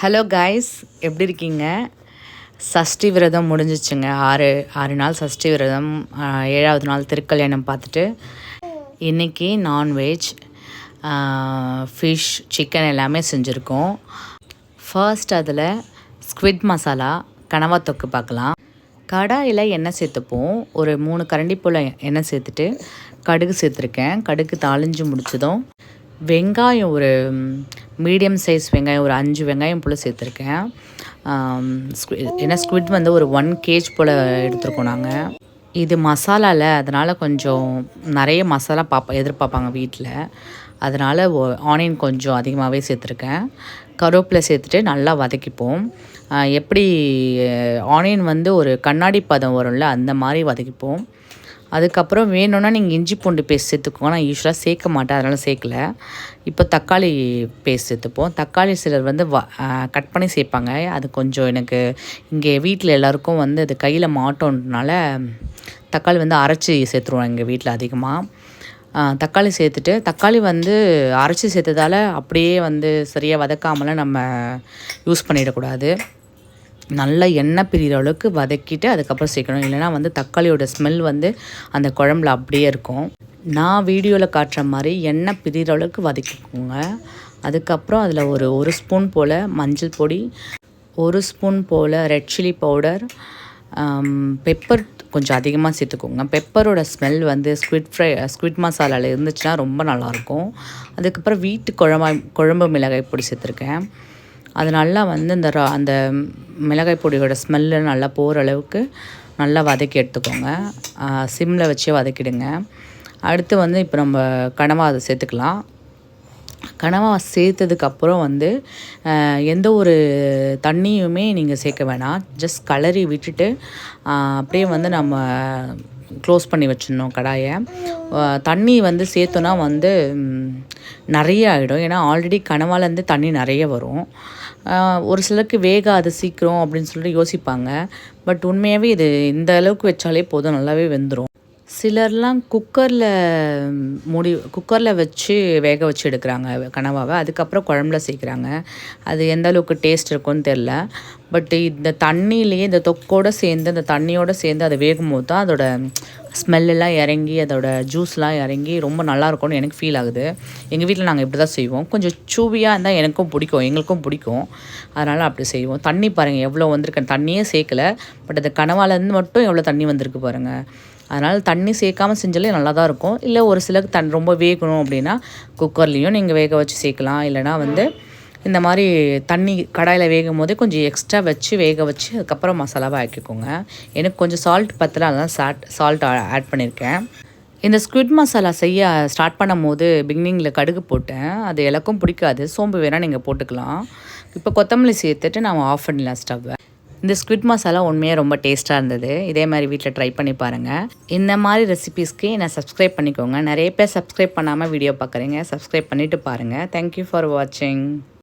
Hello guys எப்படி இருக்கீங்க? சஷ்டி விரதம் முடிஞ்சிச்சுங்க. ஆறு ஆறு நாள் சஷ்டி விரதம் ஏழாவது நாள் திருக்கல்யாணம் பார்த்துட்டு இன்றைக்கி நான்வெஜ் ஃபிஷ் சிக்கன் எல்லாமே செஞ்சுருக்கோம். ஃபர்ஸ்ட் அதில் ஸ்குவிட் மசாலா கனவா தொக்கு பார்க்கலாம். கடாயில் எண்ணெய் சேர்த்துப்போம். ஒரு மூணு கரண்டி போல் எண்ணெய் சேர்த்துட்டு கடுகு சேர்த்துருக்கேன். கடுகு தாளிஞ்சு முடிச்சதும் வெங்காயம் ஒரு மீடியம் சைஸ் வெங்காயம் ஒரு அஞ்சு வெங்காயம் போல் சேர்த்துருக்கேன். ஆம், ஏன்னா ஸ்குவிட் வந்து ஒரு ஒன் கேஜ் போல் எடுத்துருக்கோம் நாங்கள் இது மசாலாவில் அதனால் கொஞ்சம் நிறைய மசாலா பாப்பா எதிர்பார்ப்பாங்க வீட்டில் அதனால் ஆனியன் கொஞ்சம் அதிகமாகவே சேர்த்துருக்கேன். கருவேப்பிலை சேர்த்துட்டு நல்லா வதக்கிப்போம். எப்படி ஆனியன் வந்து ஒரு கண்ணாடி பதம் வரும்ல அந்த மாதிரி வதக்கிப்போம். அதுக்கப்புறம் வேணும்னா நீங்கள் இஞ்சி பூண்டு பேஸ்ட் சேர்த்துக்கோங்க. நான் யூஸ்வலாக சேர்க்க மாட்டேன். அதனால் சேர்க்கல. இப்போ தக்காளி பேஸ்ட் சேர்த்துப்போம். தக்காளி சிலர் வந்து வ கட் பண்ணி சேர்ப்பாங்க. அது கொஞ்சம் எனக்கு இங்கே வீட்டில் எல்லாருக்கும் வந்து அது கையில் மாட்டோன்றனால தக்காளி வந்து அரைச்சி சேர்த்துருவோம் எங்கள் வீட்டில் அதிகமாக தக்காளி சேர்த்துட்டு தக்காளி வந்து அரைச்சி சேர்த்ததால அப்படியே வந்து சரியாக வதக்காமலாம் நம்ம யூஸ் பண்ணிடக்கூடாது. நல்லா எண்ணெய் பிரிகிற அளவுக்கு வதக்கிட்டு அதுக்கப்புறம் சேர்க்கணும். இல்லைன்னா வந்து தக்காளியோட ஸ்மெல் வந்து அந்த குழம்புல அப்படியே இருக்கும். நான் வீடியோவில் காட்டுற மாதிரி எண்ணெய் பிரிகிற அளவுக்கு வதக்கிக்கோங்க. அதுக்கப்புறம் அதில் ஒரு ஒரு ஸ்பூன் போல் மஞ்சள் பொடி ஒரு ஸ்பூன் போல் ரெட் சில்லி பவுடர் பெப்பர் கொஞ்சம் அதிகமாக சேர்த்துக்கோங்க. பெப்பரோட ஸ்மெல் வந்து ஸ்குவிட் ஃப்ரை ஸ்குவிட் மசாலாவில் இருந்துச்சுன்னா ரொம்ப நல்லாயிருக்கும் அதுக்கப்புறம் வீட்டு குழம்பா குழம்பு மிளகாய் பொடி சேர்த்துருக்கேன். அது நல்லா வந்து இந்த ரா அந்த மிளகாய் பொடியோட ஸ்மெல்லு நல்லா போகிற அளவுக்கு நல்லா வதக்கி எடுத்துக்கோங்க. சிம்மில் வச்சு வதக்கிடுங்க. அடுத்து வந்து இப்போ நம்ம கனவா அதை சேர்த்துக்கலாம். கனவா சேர்த்ததுக்கப்புறம் வந்து எந்த ஒரு தண்ணியுமே நீங்கள் சேர்க்க வேணாம். ஜஸ்ட் கலரி விட்டுட்டு அப்படியே வந்து நம்ம க்ளோஸ் பண்ணி வச்சிடணும் கடாயை. தண்ணி வந்து சேர்த்தோன்னா வந்து நிறைய ஆகிடும் ஏன்னா ஆல்ரெடி கனவாலேருந்து தண்ணி நிறைய வரும். ஒரு சிலருக்கு வேகாது சீக்கிரம் அப்படின்னு சொல்லிட்டு யோசிப்பாங்க. பட் உண்மையாகவே இது இந்த அளவுக்கு வச்சாலே போதும் நல்லாவே வெந்துடும் சிலர்லாம் குக்கரில் மூடி குக்கரில் வச்சு வேக வச்சு எடுக்கிறாங்க கனவாவை. அதுக்கப்புறம் குழம்புல சேர்க்குறாங்க. அது எந்த அளவுக்கு டேஸ்ட் இருக்கும்னு தெரில. பட் இந்த தண்ணியிலேயே இந்த தொக்கோடு சேர்ந்து அந்த தண்ணியோடு சேர்ந்து அது வேகும் போது தான் அதோட ஸ்மெல்லாம் இறங்கி அதோட ஜூஸ்லாம் இறங்கி ரொம்ப நல்லாயிருக்கும்னு எனக்கு ஃபீல் ஆகுது. எங்கள் வீட்டில் நாங்கள் இப்படி தான் செய்வோம். கொஞ்சம் சூவியாக இருந்தால் எனக்கும் பிடிக்கும் எங்களுக்கும் பிடிக்கும். அதனால் அப்படி செய்வோம். தண்ணி பாருங்கள் எவ்வளோ வந்திருக்கு. தண்ணியே சேர்க்கல. பட் அது கனவாலேருந்து மட்டும் எவ்வளோ தண்ணி வந்திருக்கு பாருங்கள் அதனால் தண்ணி சேர்க்காம செஞ்சாலே நல்லா தான் இருக்கும். இல்லை ஒரு சிலருக்கு தன் ரொம்ப வேகணும் அப்படின்னா குக்கர்லேயும் நீங்கள் வேக வச்சு சேர்க்கலாம். இல்லைனா வந்து இந்த மாதிரி தண்ணி கடாயில் வேகும் போதே கொஞ்சம் எக்ஸ்ட்ரா வச்சு வேக வச்சு அதுக்கப்புறம் மசாலாவாக ஆக்கிக்கோங்க எனக்கு கொஞ்சம் சால்ட் பத்தல அதெல்லாம் சால்ட் சால்ட் ஆட் பண்ணியிருக்கேன் இந்த ஸ்குவிட் மசாலா செய்ய ஸ்டார்ட் பண்ணும் போது பிகினிங்கில் கடுகு போட்டேன். அது எல்லாக்கும் பிடிக்காது. சோம்பு வேணால் நீங்கள் போட்டுக்கலாம். இப்போ கொத்தமல்லி சேர்த்துட்டு நான் ஆஃப் பண்ணிடலாம் ஸ்டவ்வை இந்த ஸ்குவிட் மசாலா உண்மையாக ரொம்ப டேஸ்ட்டாக இருந்தது. இதே மாதிரி வீட்டில் ட்ரை பண்ணி பாருங்கள் இந்த மாதிரி ரெசிபீஸ்க்கு என்னை சப்ஸ்கிரைப் பண்ணிக்கோங்க. நிறைய பேர் சப்ஸ்கிரைப் பண்ணாமல் வீடியோ பார்க்குறீங்க. சப்ஸ்கிரைப் பண்ணிவிட்டு பாருங்கள் தேங்க்யூ ஃபார் வாட்சிங்